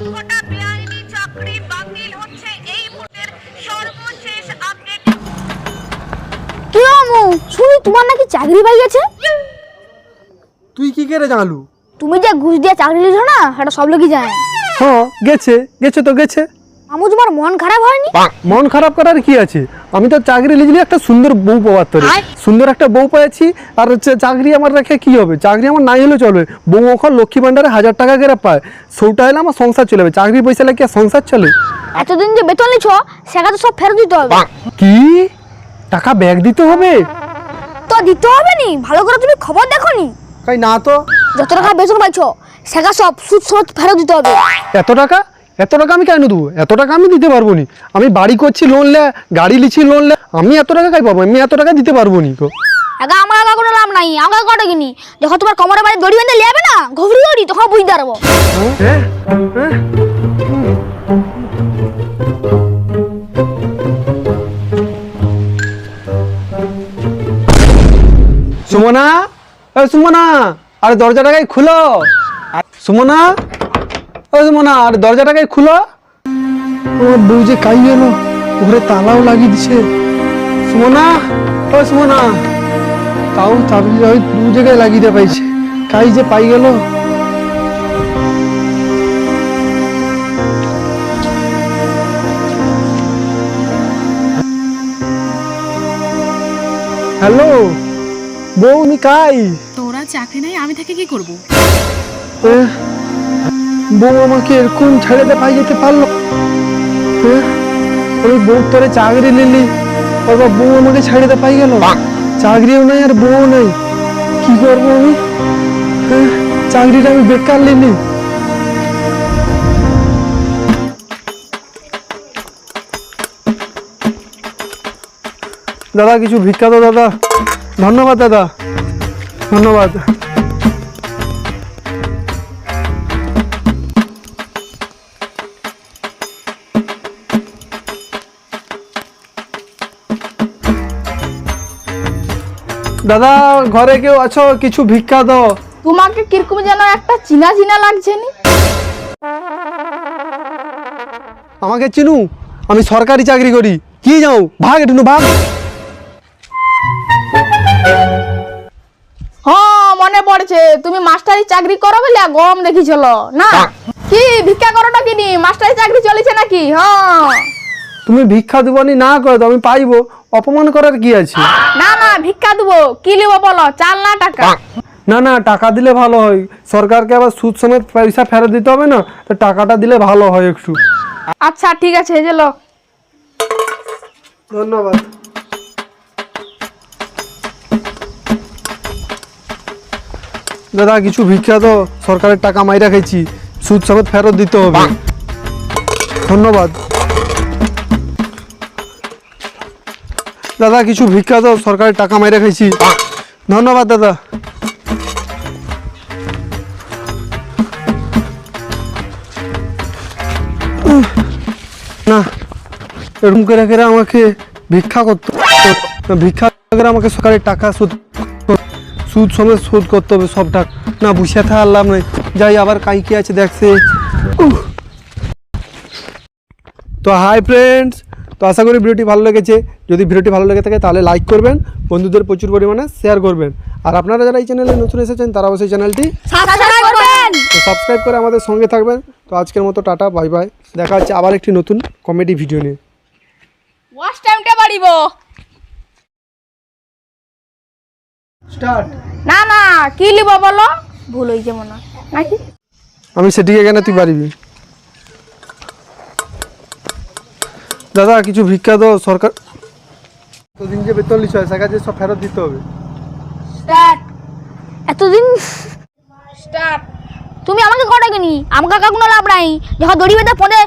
গোটা বেআইনি চাকরি বাতিল হচ্ছে এই মুহূর্তের সর্বশেষ আপডেট। কি মামু শুনি তোমার নাকি চাকরি পাই গেছে তুই কি করে জানলু? তুমি যে ঘুষ দিয়ে চাকরি লিছো না সেটা সব লোকই জানে। হ্যাঁ গেছে গেছে তো গেছে। মামু তোমার মন খারাপ হয়নি? মন খারাপ করার কি আছে? আমি তো চাকরি লিখলি একটা সুন্দর বউ পাওয়ার তোরে। আয়। সুন্দর একটা বউ পেয়েছি আর হচ্ছে চাকরি আমার রেখে কি হবে? চাকরি আমার নাই হলে চলবে। বউ ওখান লক্ষ্মী ভান্ডারে হাজার টাকা করে পায়। সৌটা হলে আমার সংসার চলবে চাকরি পয়সা লাগে সংসার চলে। এতদিন যে বেতন নিছো সেটা তো সব ফেরত দিতে হবে। কি? টাকা ব্যাগ দিতে হবে? তো দিতে হবে নি? ভালো করে তুমি খবর দেখো নি তাই না তো। যত টাকা বেতন পাইছো সেটা সব সুদ সহ ফেরত দিতে হবে। এত টাকা? এত টাকা আমি কেন দেবো? এত টাকা আমি দিতে পারব নি। আমি বাড়ি করছি লোন লে গাড়ি লিছি লোন লে আমি এত টাকা কাই পাবো? আমি এত টাকা দিতে পারব নি গো। একা আমার আগা কোনো লাভ নাই আমার কটা কিনি? যখন তোমার কমরের বাড়ি দড়ি বেঁধে লিয়াবে না? ঘুরি ঘুরি তখন বুঝতে পারব। হ্যাঁ? সুমনা? সুমনা আরে দরজাটাকে খুলো। সুমনা? আরে দরজাটাকে খুলো? আমার বউ যে কাই গেল ঘরে তালাও লাগিয়ে দিছে। সুমনা ও সুমনা। তাও চাবি ওই দু জায়গায় লাগিয়ে দিয়ে পাইছে। কাই যে পাই গেল। হ্যালো বউ আমি কাই তোরা চাকরি নাই আমি থেকে কি করব? এ, বউ আমাকে এরকম ছেড়েতে পাই যেতে পারল। এ, আমি বউ তোরে চাকরি নিলি বাবা বউ আমাকে ছেড়েতে পাই গেল। চাকরিও নাই আর বউ নাই। কি করব আমি? চাকরিটা আমি বেকার নিলি। দাদা কিছু ভিক্ষা দাও দাদা। ধন্যবাদ দাদা। ধন্যবাদ। দাদা ঘরে কেউ আছো? কিছু ভিক্ষা দাও। তোমাকে কীরকম যেন একটা চিনা চিনা লাগছে নি? আমাকে চিনু আমি সরকারি চাকরি করি। কি যাও? ভাগ একটু ভাগ। হ্যাঁ মনে পড়ছে। তুমি মাস্টারি চাকরি করো বলে গরম দেখিছিল না? কি ভিক্ষা করো করোটা কিনি মাস্টারি চাকরি চলেছে নাকি? হ্যাঁ। তুমি ভিক্ষা দেবনি না করে তো আমি পাইবো। অপমান করার কি আছে? না না ভিক্ষা দেবো। কি নেব বলো? চাল না টাকা? না না টাকা দিলে ভালো হয়। সরকারকে আবার সুদ সমেত পয়সা ফেরত দিতে হবে না? তো টাকাটা দিলে ভালো হয় একটু। আচ্ছা ঠিক আছে এই যে লো। ধন্যবাদ। দাদা কিছু ভিক্ষা তো সরকারের টাকা মাইরা খাইছি। সুদ সমেত ফেরত দিতে হবে। ধন্যবাদ। দাদা, কিছু ভিক্ষা তো সরকারের টাকা মাইরা খাইছি। ধন্যবাদ, দাদা। না, এরকম করে করে আমাকে ভিক্ষা করতে ভিক্ষা করে আমাকে সরকারের টাকা সুদ সুদ সমেত শোধ করতে হবে, সব টাকা। না, বুঝে লাভ নাই। যাই, আবার কাই কি আছে, দেখছে। তো হাই ফ্রেন্ডস তো আশা করি ভিডিওটি ভালো লেগেছে। যদি ভিডিওটি ভালো লেগে থাকে তাহলে লাইক করবেন বন্ধুদের প্রচুর পরিমাণে শেয়ার করবেন। আর আপনারা যারা এই চ্যানেলে নতুন এসেছেন তারা অবশ্যই চ্যানেলটি সাবস্ক্রাইব করে আমাদের সঙ্গে থাকবেন। তো আজকের মতো টাটা বাই বাই দেখা হচ্ছে আবার একটি নতুন কমেডি ভিডিও নিয়ে। ওয়াশ টাইমটা বাড়িব। স্টার্ট না না কি লিব বলো? ভুল হয়। নাকি? আমি সেটিকে কেন তুই পারিবি দাদা কিছু ভিক্ষা দাও সরকার এতদিন যে বেতন লিছ সে কাজে সব ফেরত দিতে হবে। স্টার্ট। এতদিন স্টার্ট। তুমি আমাকে কটা কিনি আমাকে কাকুনো লাভ নাই। যখন দড়ি বেঁধে পদে